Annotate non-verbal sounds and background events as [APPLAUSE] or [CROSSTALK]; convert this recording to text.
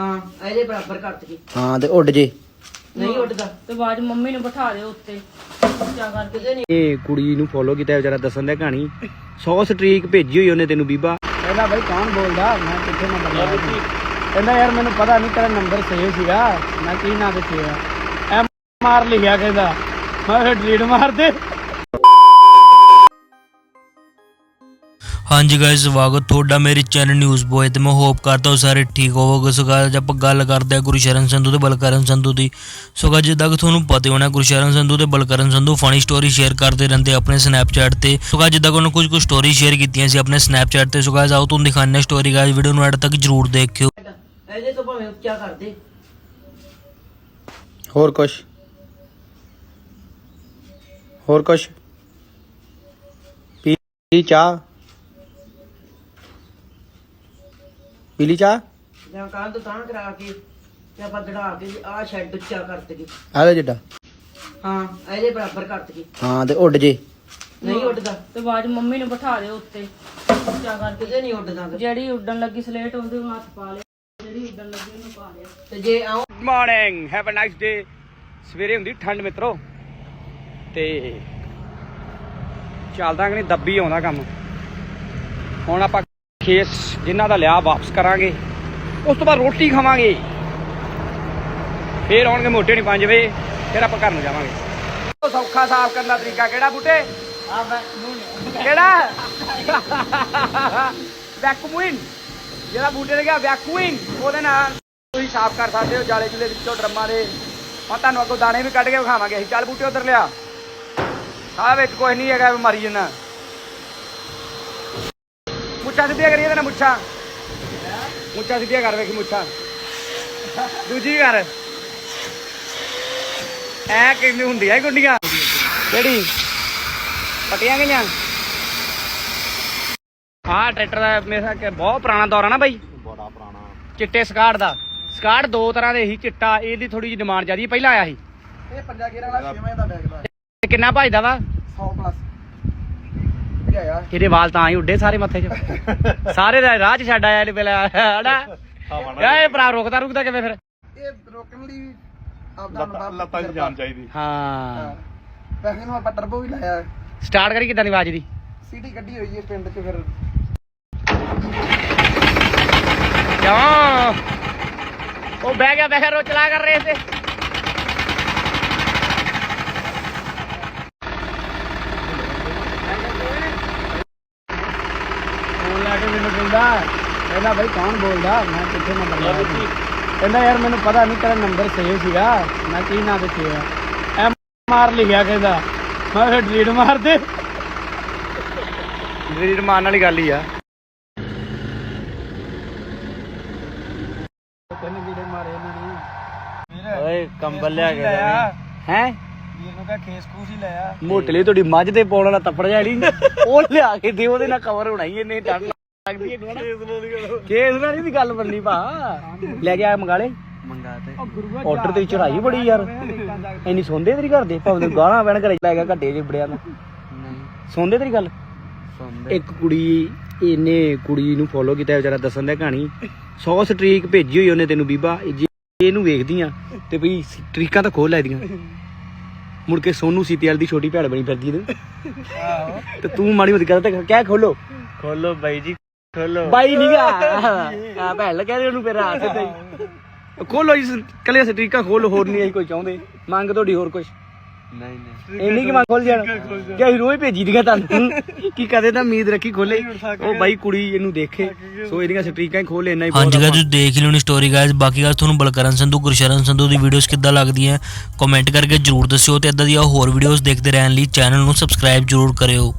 ਹਾਂ ਇਹਦੇ ਬਰਾਬਰ ਕਰਤ ਗਈ ਹਾਂ ਤੇ ਉੱਡ ਜੇ। ਨਹੀਂ ਉੱਡਦਾ। ਤੇ ਬਾਅਦ ਮੰਮੀ ਨੂੰ ਬਿਠਾ ਦਿਓ ਉੱਤੇ। ਕਰਕੇ ਨਹੀਂ। ਇਹ ਕੁੜੀ ਨੂੰ ਫੋਲੋ ਕੀਤਾ ਵਿਚਾਰਾ ਦੱਸਣ ਦਾ ਕਹਾਣੀ। 100 ਸਟ੍ਰੀਕ ਭੇਜੀ ਹੋਈ ਉਹਨੇ ਤੈਨੂੰ ਬੀਬਾ। ਕਹਿੰਦਾ ਬਾਈ ਕੌਣ ਬੋਲਦਾ? ਮੈਂ ਕਿੱਥੇ ਨੰਬਰ ਲਿਆ ਕਹਿੰਦਾ ਯਾਰ ਮੈਨੂੰ ਪਤਾ ਨਹੀਂ ਤੇਰਾ ਨੰਬਰ ਸੇਵ ਸੀਗਾ। ਮੈਂ ਕੀ ਨਾਂ ਤੇ ਸੇਵ ਆ? ਐਮ ਮਾਰ ਲਿਖਿਆ ਕਹਿੰਦਾ। ਮੈਂ ਫਿਰ ਡਿਲੀਟ ਮਾਰ ਦੇ ਹਾਂਜੀ ਗਾਇਸ ਸਵਾਗਤ ਤੁਹਾਡਾ ਮੇਰੇ ਚੈਨਲ ਨਿਊਜ਼ ਬੋਏ ਤੇ ਮੈਂ ਹੋਪ ਕਰਦਾ ਹਾਂ ਸਾਰੇ ਠੀਕ ਹੋਵੋਗੇ। ਸੋ ਅੱਜ ਆਪਾਂ ਗੱਲ ਕਰਦੇ ਹਾਂ ਗੁਰਸ਼ਰਨ ਸੰਧੂ ਤੇ ਬਲਕਰਨ ਸੰਧੂ ਦੀ। ਸੋ guys, ਜਿੱਦਾਂ ਕਿ ਤੁਹਾਨੂੰ ਪਤਾ ਹੀ ਹੋਣਾ ਗੁਰਸ਼ਰਨ ਸੰਧੂ ਤੇ Balkaran Sandhu funny story share ਕਰਦੇ ਰਹਿੰਦੇ ਆਪਣੇ ਸਨੈਪਚੈਟ ਤੇ। ਸੋ guys, ਜਿੱਦਾਂ ਕਿ ਉਹਨਾਂ ਕੁਝ ਕੁ ਸਟੋਰੀ ਸ਼ੇਅਰ ਕੀਤੀਆਂ ਸੀ ਆਪਣੇ ਸਨੈਪਚੈਟ ਤੇ। ਸੋ guys, ਆਓ ਤੁਹਾਨੂੰ ਦਿਖਾਉਂਦੇ ਹਾਂ ਸਟੋਰੀ ਗਾਇਸ ਵੀਡੀਓ ਨੂੰ ਐਡ ਤੱਕ ਜਰੂਰ ਦੇਖਿਓ। ਇਹਦੇ ਤੋਂ ਭਾਵੇਂ ਉੱਚਾ ਕਰ ਦੇ ਹੋਰ ਕੁਛ? ਹੋਰ ਕੁਛ? ਪੀ ਚਾਹ? ਪੀਲੀ ਚਾਹ? ਜਾਂ ਕਾਂ ਤੋਂ ਤਾਂ ਕਰਾ ਕੇ ਤੇ ਆਪਾਂ ਦੜਾ ਕੇ ਆਹ ਸ਼ੈੱਡ ਉੱਚਾ ਕਰਤ ਗਈ ਆ ਲੈ ਜਿੱਡਾ। ਹਾਂ ਇਹਦੇ ਬਰਾਬਰ ਕਰਤ ਗਈ ਹਾਂ ਤੇ ਉੱਡ ਜੇ। ਨਹੀਂ ਉੱਡਦਾ। ਤੇ ਬਾਅਦ 'ਚ ਮੰਮੀ ਨੂੰ ਬਿਠਾ ਦਿਓ ਉੱਤੇ। ਉੱਚਾ ਕਰਕੇ ਕਿਤੇ ਨਹੀਂ ਉੱਡਦਾ ਗਾ। ਜਿਹੜੀ ਉੱਡਣ ਲੱਗੀ ਸਲੇਟ ਉਹਦੇ ਨੂੰ ਹੱਥ ਪਾ ਲਿਆ ਜਿਹੜੀ ਉੱਡਣ ਲੱਗੀ ਉਹਨੂੰ ਪਾ ਲਿਆ ਤੇ ਜੇ ਆਉਂ good morning have a nice day ਸਵੇਰੇ ਹੁੰਦੀ ਠੰਡ ਮਿੱਤਰੋ। ਤੇ ਚੱਲਦਾ ਕਿ ਨਹੀਂ? ਦੱਬੀ ਆਉਂਦਾ ਕੰਮ। ਹੁਣ ਆਪਾਂ ਖੇਸ ਜਿਨ੍ਹਾਂ ਦਾ ਲਿਆ ਵਾਪਸ ਕਰਾਂਗੇ ਉਸ ਤੋਂ ਬਾਅਦ ਰੋਟੀ ਖਾਵਾਂਗੇ। ਫੇਰ ਆਉਣਗੇ ਮੋਟੇ ਨਹੀਂ 5 ਵਜੇ ਫਿਰ ਆਪਾਂ ਘਰ ਨੂੰ ਜਾਵਾਂਗੇ। ਸੌਖਾ ਸਾਫ਼ ਕਰਨ ਦਾ ਤਰੀਕਾ ਕਿਹੜਾ ਬੂਟੇ? ਕਿਹੜਾ? ਵੈਕੂਮਿੰਗ ਜਿਹੜਾ ਬੂਟੇ ਨੇ ਕਿਹਾ ਵੈਕੂਮਿੰਗ ਉਹਦੇ ਨਾਲ ਤੁਸੀਂ ਸਾਫ਼ ਕਰ ਸਕਦੇ ਹੋ ਜਾਲੇ ਜੁਲੇ ਵਿੱਚੋਂ ਡਰਮਾਂ ਦੇ ਮੈਂ ਤੁਹਾਨੂੰ ਅੱਗੋਂ ਦਾਣੇ ਵੀ ਕੱਢ ਕੇ ਵਿਖਾਵਾਂਗੇ। ਅਸੀਂ ਚੱਲ ਬੂਟੇ ਉਧਰ ਲਿਆ। ਸਾਹ ਵਿੱਚ ਕੁਝ ਨਹੀਂ ਹੈਗਾ ਮਰੀ ਜਨਾ ਮੁੱਛਾਂ ਸਿੱਧੀਆਂ ਕਰੀਏ ਤੇ ਨਾ ਮੁੱਛਾਂ। ਮੁੱਛਾਂ ਸਿੱਧੀਆਂ ਕਰ ਵੇਖੀ ਮੁੱਛਾਂ। ਦੂਜੀ ਕਰ ਐ ਕਿੰਨੀ ਹੁੰਦੀਆਂ ਇਹ ਗੁੰਡੀਆਂ। ਕਿਹੜੀ? ਪਟੀਆਂ ਗਈਆਂ? ਆਹ ਟਰੈਕਟਰ ਦਾ ਮੇਰਾ ਕਿ ਬਹੁਤ ਪੁਰਾਣਾ ਦੌਰ ਆ ਨਾ ਬਾਈ। ਬੜਾ ਪੁਰਾਣਾ। ਚਿੱਟੇ ਸਕਾਟ ਦਾ। ਸਕਾਟ ਦੋ ਤਰ੍ਹਾਂ ਦੇ ਸੀ ਚਿੱਟਾ ਇਹਦੀ ਥੋੜੀ ਜਿਹੀ ਡਿਮਾਂਡ ਜ਼ਿਆਦੀ ਪਹਿਲਾਂ ਆਇਆ ਸੀ। ਇਹ ਪੰਜਾ ਗੇਰਾਂ ਵਾਲਾ 6 ਦਾ ਬੈਗ ਦਾ। ਕਿੰਨਾ ਭਜਦਾ ਵਾ? 100 ਪਲੱਸ ਇਹਦੇ ਵਾਲ ਤਾਂ ਹੀ ਉੱਡੇ ਸਾਰੇ ਮੱਥੇ 'ਚ। [LAUGHS] ਸਾਰੇ ਦਾ ਰਾਹ 'ਚ ਛੱਡ ਆਇਆ ਇਹਨੇ ਪਹਿਲਾਂ। ਯਾ ਇਹ ਭਰਾ ਰੁਕਦਾ ਰੁਕਦਾ ਕਿਵੇਂ ਫਿਰ? ਇਹ ਰੋਕਣ ਲਈ ਆਪਦਾ ਅਨੁਭਵ ਲੱਤਾਂ ਦੀ ਜਾਨ ਚਾਹੀਦੀ ਹਾਂ। ਵੈਸੇ ਨੂੰ ਆਪਾਂ ਟਰਬੋ ਵੀ ਲਾਇਆ। ਸਟਾਰਟ ਕਰੀ ਕਿਦਾਂ ਦੀ ਆਵਾਜ਼ ਦੀ ਸੀਟੀ ਕੱਢੀ ਹੋਈ ਹੈ ਪਿੰਡ 'ਚ ਫਿਰ। ਕਿਉਂ ਉਹ ਬਹਿ ਗਿਆ ਬਹਿ ਗਿਆ ਰੋ ਚਲਾ ਕਰ ਰੇਸ ਤੇ ਫੋਨ ਲਾ ਕੇ ਮੈਨੂੰ ਕਹਿੰਦਾ ਕਹਿੰਦਾ ਬਾਈ ਕੌਣ ਬੋਲਦਾ? ਮੈਂ ਕਿੱਥੇ ਨੰਬਰ ਲਿਆ ਕਹਿੰਦਾ ਯਾਰ ਮੈਨੂੰ ਪਤਾ ਨਹੀਂ ਤੇਰਾ ਨੰਬਰ ਸੇਵ ਸੀਗਾ। ਮੈਂ ਕੀ ਨਾਂ ਤੇ ਸੇਵ ਆ? ਐਮ ਮਾਰ ਲਿਖਿਆ ਕਹਿੰਦਾ। ਮੈਂ ਫਿਰ ਡਿਲੀਟ ਮਾਰ ਦੇ ਡਿਲੀਟ ਮਾਰਨ ਵਾਲੀ ਗੱਲ ਹੀ ਆ। ਤਿੰਨ ਕੀੜੇ ਮਾਰੇ ਇਹਨਾਂ ਨੇ। ਓਏ ਕੰਬਲ ਲਿਆ ਕੇ ਹੈ? ਵੀਰ ਨੂੰ ਕਹ ਖੇਸ ਖੂਸ ਹੀ ਲਿਆ ਮੋਟਲੀ ਤੁਹਾਡੀ ਮੱਝ ਤੇ ਪਾਉਣ ਵਾਲਾ ਤੱਪੜ ਜਾੜੀ ਉਹ ਲਿਆ ਕੇ ਦੇ ਉਹਦੇ ਨਾਲ ਕਵਰ ਹੋਣਾ ਹੀ ਇਹਨੇ ਠੰਡ ਲੱਗਦੀ ਇਹਨੂੰ ਹਨਾ। ਕੇਸ ਨਾਲ ਨਹੀਂ ਦੀ ਗੱਲ ਬੰਨੀ ਭਾ। ਲੈ ਕੇ ਆ ਮੰਗਾ ਲੈ। ਮੰਗਾ ਤੇ। ਆਰਡਰ ਤੇ ਚੜਾਈ ਬੜੀ ਯਾਰ। ਇੰਨੀ ਸੌਂਦੇ ਤੇਰੀ ਘਰ ਦੇ ਭਾਵੇਂ ਤੈਨੂੰ ਗਾਲਾਂ ਪੈਣ ਘਰੇ ਲੈ ਗਿਆ ਘੱਟੇ ਜੇ ਬੜਿਆ ਨੂੰ। ਸੌਂਦੇ ਤੇਰੀ ਗੱਲ? ਇੱਕ ਕੁੜੀ ਇਹਨੇ ਕੁੜੀ ਨੂੰ ਫੋਲੋ ਕੀਤਾ ਵਿਚਾਰਾ ਦੱਸਣ ਦਾ ਕਹਾਣੀ। 100 ਸਟ੍ਰੀਕ ਭੇਜੀ ਹੋਈ ਉਹਨੇ ਤੈਨੂੰ ਬੀਬਾ ਜੇ ਇਹਨੂੰ ਵੇਖਦੀਆਂ ਤੇ ਬਈ ਸਟ੍ਰੀਕਾਂ ਤਾਂ ਖੋਲ ਲੈਦੀਆਂ ਮੁੜ ਕੇ ਸੋਨੂ ਸੀਤੀਆਲ ਦੀ ਛੋਟੀ ਭੈਣ ਬਣੀ ਫਿਰਦੀ ਤੂੰ ਤੇ ਤੂੰ ਮਾੜੀ ਮੋਟੀ ਕਰਦਾ ਤੇ ਕਹਿ ਖੋਲੋ। ਖੋਲੋ ਬਾਈ ਜੀ ਖੋਲੋ। ਬਾਈ ਨੀਗਾ ਆ ਭੈਣ ਲੱਗਾ ਤੇ ਉਹਨੂੰ ਫਿਰ ਰਾਤ ਸਿੱਧਾ ਹੀ। ਖੋਲੋ ਇਸ ਕੱਲੇ ਸਟ੍ਰੀਕਾਂ ਖੋਲੋ ਹੋਰ ਨਹੀਂ ਅਸੀਂ ਕੋਈ ਚਾਹੁੰਦੇ। ਮੰਗ ਤੁਹਾਡੀ ਹੋਰ ਕੁਝ ਨਹੀਂ ਨਹੀਂ। ਇੰਨੀ ਕਿ ਮੰਗ ਖੋਲ ਜਾਣ। ਕਿ ਅਸੀਂ ਰੋਜ਼ ਭੇਜੀ ਦੀਆਂ ਤੁਹਾਨੂੰ। [LAUGHS] ਕੀ ਕਦੇ ਤਾਂ ਉਮੀਦ ਰੱਖੀ ਖੋਲੇ। ਉਹ ਬਾਈ ਕੁੜੀ ਇਹਨੂੰ ਦੇਖੇ। ਸੋ ਇਹਦੀਆਂ ਸਟ੍ਰੀਕਾਂ ਹੀ ਖੋਲੇ ਇੰਨਾ ਹੀ ਹਾਂਜੀ ਤੁਸੀਂ ਦੇਖ ਹੀ ਲਿਓਣੀ ਸਟੋਰੀ ਗਾਇਸ ਬਾਕੀ ਗੱਲ ਤੁਹਾਨੂੰ ਬਲਕਰਨ ਸੰਧੂ ਗੁਰਸ਼ਰਨ ਸੰਧੂ ਦੀ ਵੀਡੀਓਜ਼ ਕਿੱਦਾਂ ਲੱਗਦੀਆਂ ਕਮੈਂਟ ਕਰਕੇ ਜਰੂਰ ਦੱਸਿਓ ਤੇ ਇਦਾਂ ਦੀਆਂ ਹੋਰ ਵੀਡੀਓਜ਼ ਦੇਖਦੇ ਰਹਿਣ ਲਈ ਚੈਨਲ ਨੂੰ ਸਬਸਕ੍ਰਾਈਬ ਜਰੂਰ ਕਰਿਓ।